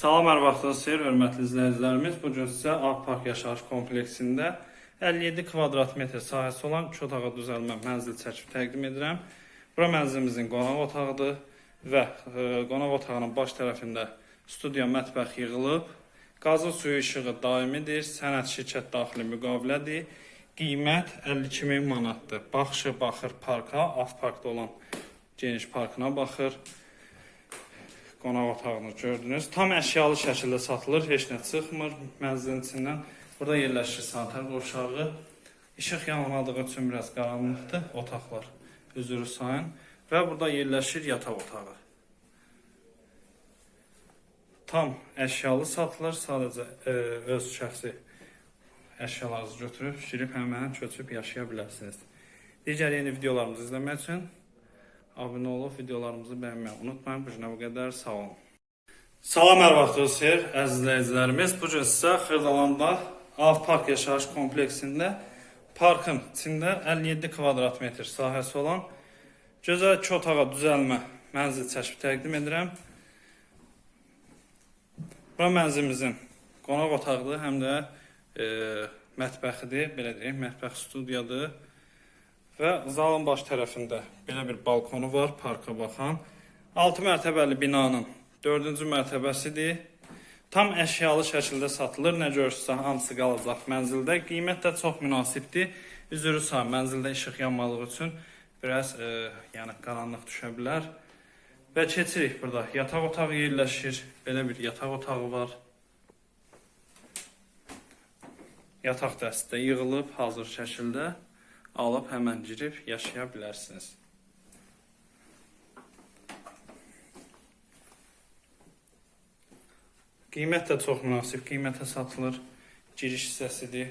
Salam, hər vaxtınız xeyir, hörmətli izləyicilərimiz. Bu gün sizə Ağ Park yaşayış kompleksində 57 kvadrat metr sahəsi olan iki otağa düzəlmə mənzil çəkib təqdim edirəm. Bura mənzilimizin qonaq otağıdır və e, qonaq otağının baş tərəfində studiya mətbəx yığılıb. Qazın suyu işığı daimidir, sənəd şirkət daxili müqavilədir. Qiymət 52 min manatdır. Baxışı baxır parka, Ağ Parkda olan geniş parkına baxır qonaq otağını gördünüz. Tam əşyalı şəkildə satılır, heç nə çıxmır mənzilin içindən. Burada yerləşir sanitar qovşağı. İşıq yanmadığı üçün biraz qaranlıqdır otaqlar. Üzürü sayın və burada yerləşir yataq otağı. Tam əşyalı satılır, sadəcə e, öz şəxsi əşyalarınızı götürüb, şirib həmən köçüb yaşaya bilərsiniz. Digər yeni videolarımızı izləmək üçün abunə olub videolarımızı bəyənməyi unutmayın. Bu günə bu qədər. Sağ olun. Salam, hər vaxtınız xeyir, əziz izləyicilərimiz. Bu gün sizə Xırdalanda Av Park yaşayış kompleksində parkın içində 57 kvadrat metr sahəsi olan gözəl iki otağa düzəlmə mənzil çəkib təqdim edirəm. Bura mənzilimizin qonaq otağıdır, həm də e, mətbəxidir, belə deyək, mətbəx studiyadır. Və zalın baş tərəfində belə bir balkonu var, parka baxan. 6 mərtəbəli binanın 4-cü mərtəbəsidir. Tam əşyalı şəkildə satılır. Nə görürsə hamısı qalacaq mənzildə. Qiymət də çox münasibdir. Üzürü sağ mənzildə işıq yanmadığı üçün biraz e, yəni qaranlıq düşə bilər. Və keçirik burada. Yataq otağı yerləşir. Belə bir yataq otağı var. Yataq dəstə yığılıb hazır şəkildə alıb həmən girib yaşaya bilərsiniz. Qiymət də çox münasib qiymətə satılır. Giriş hissəsidir.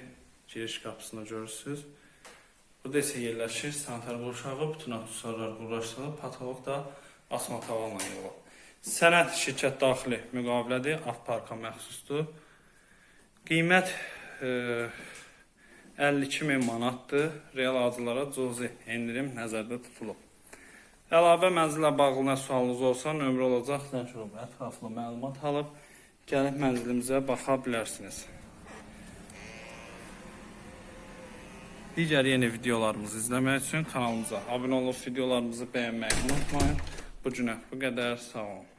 Giriş qapısını görürsüz. Burada isə yerləşir sanitar qurşağı, bütün aksesuarlar quraşdırılıb, patolog da asma tavanla yığılıb. Sənəd şirkət daxili müqavilədir, Avparka məxsusdur. Qiymət e, 52 min manatdır. Real adılara cüzi endirim nəzərdə tutulub. Əlavə mənzillə bağlı nə sualınız olsa, nömrə olacaq, zəng olub, ətraflı məlumat alıb gəlib mənzilimizə baxa bilərsiniz. Digər yeni videolarımızı izləmək üçün kanalımıza abunə olub videolarımızı bəyənməyi unutmayın. Bu günə bu qədər. Sağ olun.